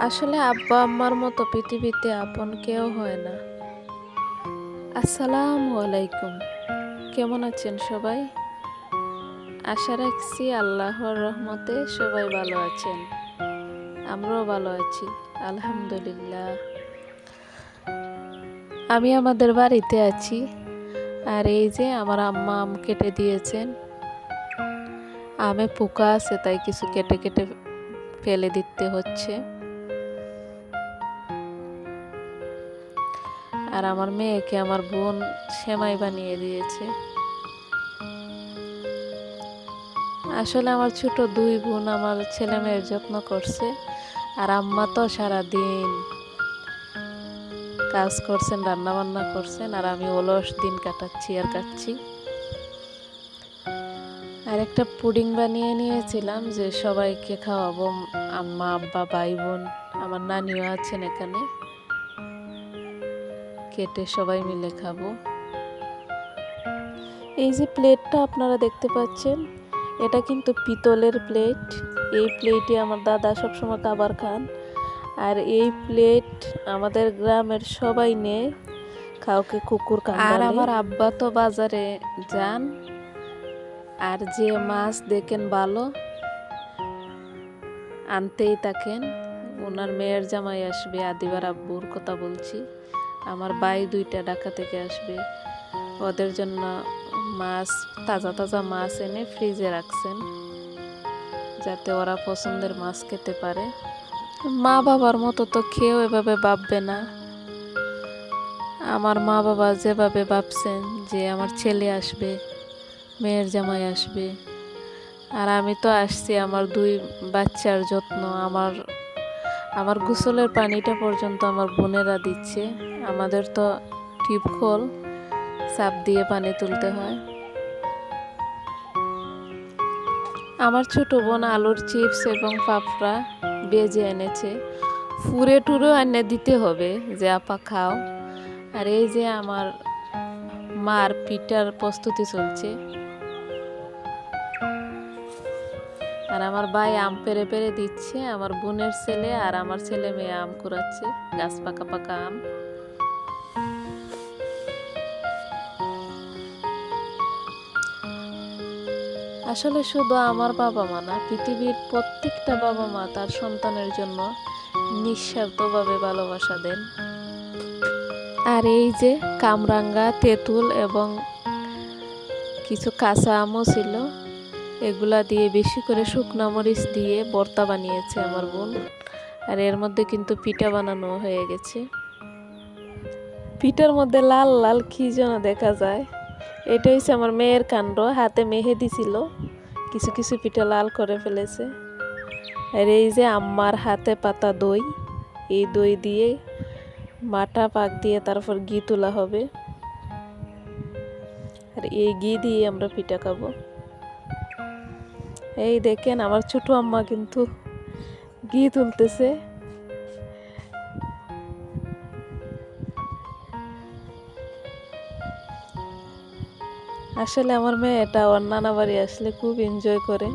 আসলে আব্বা আম্মার মতো পৃথিবীতে আপন কেউ হয় না। আসসালামু আলাইকুম। কেমন আছেন সবাই? আশা রাখছি আল্লাহর রহমতে সবাই ভালো আছেন। আমরাও ভালো আছি, আলহামদুলিল্লাহ। আমি আমাদের বাড়িতে আছি, আর এই যে আমার আম্মা আম কেটে দিয়েছেন। আমে পোকা আছে, তাই কিছু কেটে কেটে ফেলে দিতে হচ্ছে। আর আমার মেয়েকে আমার বোন সেমাই বানিয়ে দিয়েছে। আসলে আমার ছোট দুই বোন আমার ছেলে মেয়ের যত্ন করছে, আর আম্মা তো সারাদিন কাজ করছেন রান্না বান্না করছেন, আর আমি অলস দিন কাটাচ্ছি আর কাটছি। আর একটা পুডিং বানিয়ে নিয়েছিলাম যে সবাইকে খাওয়াবো, আম্মা, আব্বা, ভাই, বোন, আমার নানিও আছেন এখানে। কেটে সবাই মিলে খাব। এই যে প্লেটটা আপনারা দেখতে পাচ্ছেন এটা কিন্তু পিতলের প্লেট। এই প্লেটে আমার দাদা সবসময় খাবার খান। আর এই প্লেট আমাদের গ্রামের সবাই নেয় কাউকে কুকুর আর আমার আব্বা তো বাজারে যান আর যে মাছ দেখেন ভালো আনতেই থাকেন। ওনার মেয়ের জামাই আসবে আদিবার আব্বুর কথা বলছি। আমার ভাই দুইটা ঢাকা থেকে আসবে। ওদের জন্য মাছ, তাজা তাজা মাছ এনে ফ্রিজে রাখছেন, যাতে ওরা পছন্দের মাছ খেতে পারে। মা বাবার মতো তো কেউ এভাবে ভাববে না। আমার মা বাবা যেভাবে ভাবছেন যে আমার ছেলে আসবে, মেয়ের জামাই আসবে, আর আমি তো আসছি আমার দুই বাচ্চার যত্ন, আমার আমার গোসলের পানিটা পর্যন্ত আমার বোনেরা দিচ্ছে। আমাদের তো টিউবকল চাপ দিয়ে পানি তুলতে হয়। আমার ছোট বোন আলুর চিপস এবং পাপড়া বেজে এনেছে। ফুরে টুরে এনে দিতে হবে যে, আপা, খাও। আর এই যে, আমার মার পিঠার প্রস্তুতি চলছে। আর আমার ভাই আম পেরে পেরে দিচ্ছে, আমার বোনের ছেলে আর আমার ছেলে মেয়ে আম কুড়াচ্ছে, গাছ পাকা পাকা আম। আসলে শুধু আমার বাবা মা না, পৃথিবীর প্রত্যেকটা বাবা মা তার সন্তানের জন্য নিঃস্বার্থভাবে ভালোবাসা দেন। আর এই যে কামরাঙ্গা, তেঁতুল এবং কিছু কাঁচা আমও ছিল এগুলা দিয়ে বেশি করে শুকনা মরিচ দিয়ে ভর্তা বানিয়েছে আমার বোন। আর এর মধ্যে কিন্তু পিঠা বানানো হয়ে গেছে। পিঠার মধ্যে লাল লাল কি যেন দেখা যায়। এটা হচ্ছে আমার মেয়ের কাণ্ড, হাতে মেহেদি ছিল। কিছু কিছু পিঠা লাল করে ফেলেছে। আর এই যে আম্মার হাতে পাতা দই, এই দই দিয়ে মাটা পাক দিয়ে তারপর ঘি তোলা হবে। আর এই ঘি দিয়ে আমরা পিঠা খাব। এই দেখেন আমার ছোট আম্মা কিন্তু ঘি তুলতেছে। আসলে আমার মেয়ে এটা ওর নানা বাড়ি আসলে খুব এনজয় করে।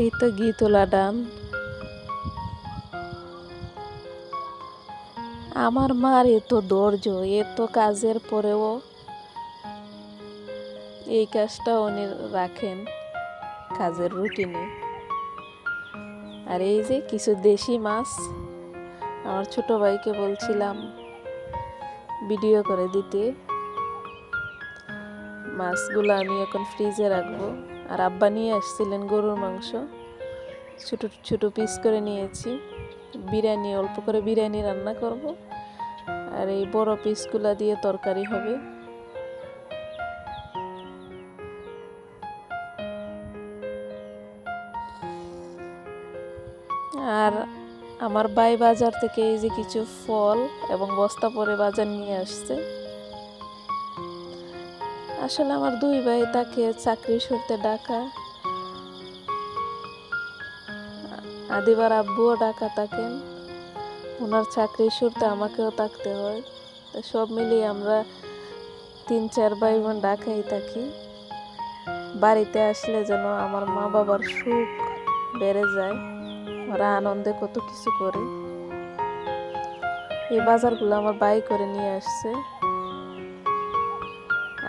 এই তো ঘি তোলা ডান। আমার মার এত ধৈর্য, এত কাজের পরেও এই কাজটা উনি রাখেন কাজের রুটিনে আর এই যে কিছু দেশি মাছ, আমার ছোট ভাইকে বলছিলাম ভিডিও করে দিতে। মাছগুলো আমি এখন ফ্রিজে রাখব। আর আব্বা নিয়ে আসছিলেন গরুর মাংস। ছোট ছোট পিস করে নিয়েছি। বিরিয়ানি, অল্প করে বিরিয়ানি রান্না করব। আর এই বড় পিসগুলা দিয়ে তরকারি হবে। আর আমার বাই বাজার থেকে এই যে কিছু ফল এবং বস্তা পরে বাজার নিয়ে আসছে। আসলে আমার দুই ভাই তাকে চাকরি সরতে ডাকা। আদিবার আব্বুও ডাকা থাকেন ওনার চাকরি সরতে আমাকেও থাকতে হয়। তো সব মিলিয়ে আমরা তিন, চার ভাই বোন ডাকাই থাকি। বাড়িতে আসলে যেন আমার মা বাবার সুখ বেড়ে যায়। ওরা আনন্দে কত কিছু করে। এই বাজারগুলো আমার বাই করে নিয়ে আসছে।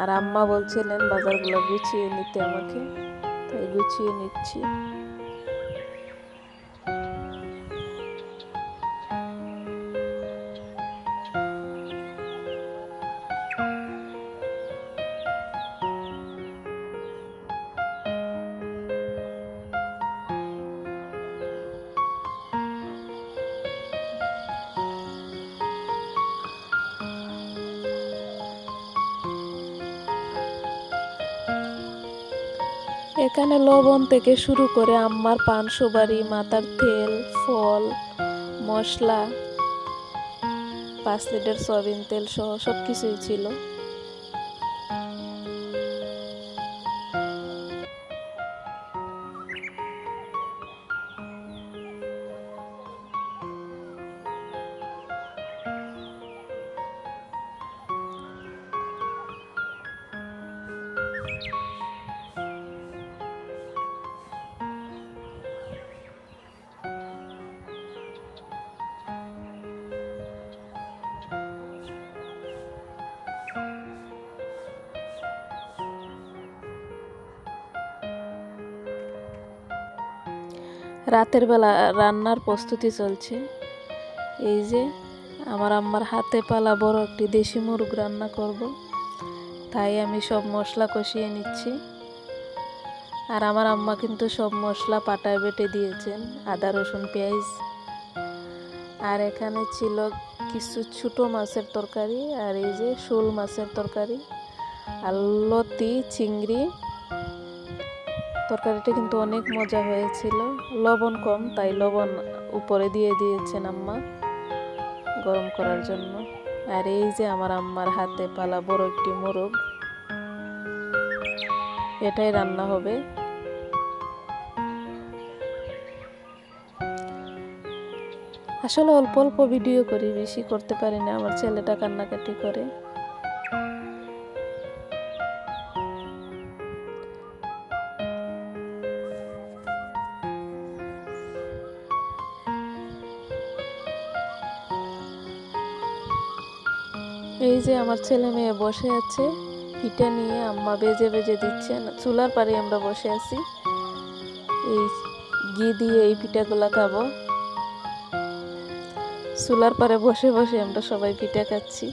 আর আম্মা বলছিলেন বাজারগুলো গুছিয়ে নিতে আমাকে। তাই গুছিয়ে নিচ্ছি। এখানে লবণ থেকে শুরু করে আম্মার পান সুবারি মাথার তেল, ফল, মশলা, পাঁচ লিটার সয়াবিন তেল সহ সব কিছুই ছিল। রাতের বেলা রান্নার প্রস্তুতি চলছে। এই যে, আমার আম্মার হাতে পালা বড় একটি দেশি মুরগ রান্না করব। তাই আমি সব মশলা কষিয়ে নিচ্ছি। আর আমার আম্মা কিন্তু সব মশলা পাটায় বেটে দিয়েছেন, আদা, রসুন, পেঁয়াজ। আর এখানে ছিল কিছু ছোটো মাছের তরকারি, আর এই যে শোল মাছের তরকারি, আর লতি, চিংড়ি তরকারিটা কিন্তু অনেক মজা হয়েছিল। লবণ কম, তাই লবণ উপরে দিয়ে দিয়েছেন আম্মা গরম করার জন্য। আর এই যে আমার আম্মার হাতে পালা বড় একটি মোরগ, এটাই রান্না হবে। আসলে অল্প অল্প ভিডিও করি, বেশি করতে পারি না। আমার ছেলেটা কান্নাকাটি করে। এই যে আমার ছেলে মেয়ে বসে আছে পিঠা নিয়ে আম্মা বেজে বেজে দিচ্ছেন চুলার পাড়ে আমরা বসে আছি। এই ঘি দিয়ে এই পিঠাগুলা খাব। চুলার পারে বসে বসে আমরা সবাই পিঠা খাচ্ছি।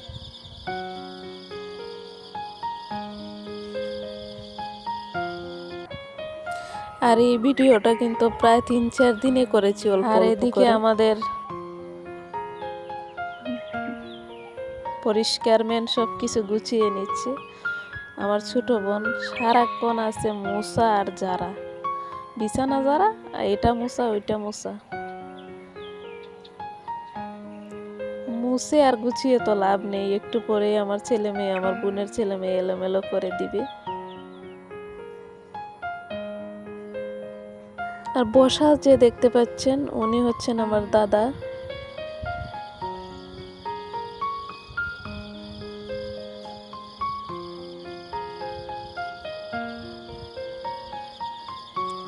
আর এই ভিডিওটা কিন্তু প্রায় তিন চার দিনে করেছি আর এদিকে আমাদের পরিষ্কার মেন সব কিছু গুছিয়ে নিচ্ছে। আমার ছোট বোন, সারাক্ষণ আছে মূসা আর যারা বিছানা যারা এটা মূসা, ওইটা মূসা। মুছে আর গুছিয়ে তো লাভ নেই, একটু পরে আমার ছেলে মেয়ে, আমার বোনের ছেলে মেয়ে এলোমেলো করে দিবে। আর বসা যে দেখতে পাচ্ছেন, উনি হচ্ছেন আমার দাদা।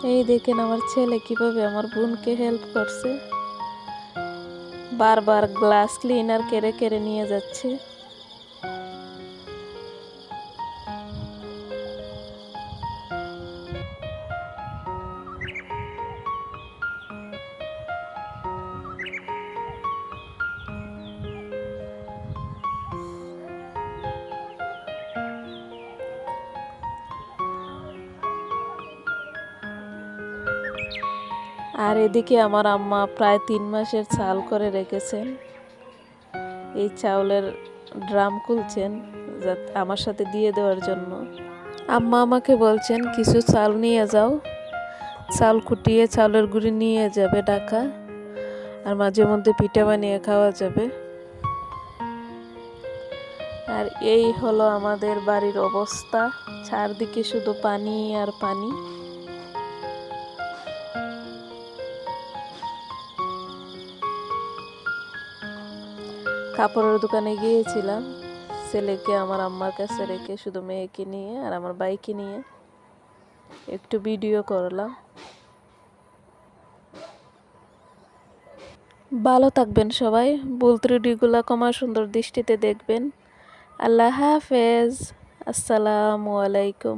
এই দেখেন আমার ছেলে কীভাবে আমার বোনকে হেল্প করছে। বারবার গ্লাস ক্লিনার কেড়ে কেড়ে নিয়ে যাচ্ছে। আর এদিকে আমার আম্মা প্রায় তিন মাসের চাল করে রেখেছেন। এই চাউলের ড্রাম খুলছেন আমার সাথে দিয়ে দেওয়ার জন্য। আম্মা আমাকে বলছেন, কিছু চাল নিয়ে যাও। চাল কুটিয়ে চাউলের গুঁড়ি নিয়ে যাবে ঢাকা, আর মাঝে মধ্যে পিঠা বানিয়ে খাওয়া যাবে। আর এই হলো আমাদের বাড়ির অবস্থা। চারদিকে শুধু পানি আর পানি। কাপড়ের দোকানে গিয়েছিলাম। ছেলেকে আমার আম্মার কাছে রেখে শুধু মেয়েকে নিয়ে আর আমার বাইকে নিয়ে একটু ভিডিও করলাম। ভালো থাকবেন সবাই, ভুল ত্রুটিগুলো কমা সুন্দর দৃষ্টিতে দেখবেন। আল্লাহ হাফেজ। আসসালামু আলাইকুম।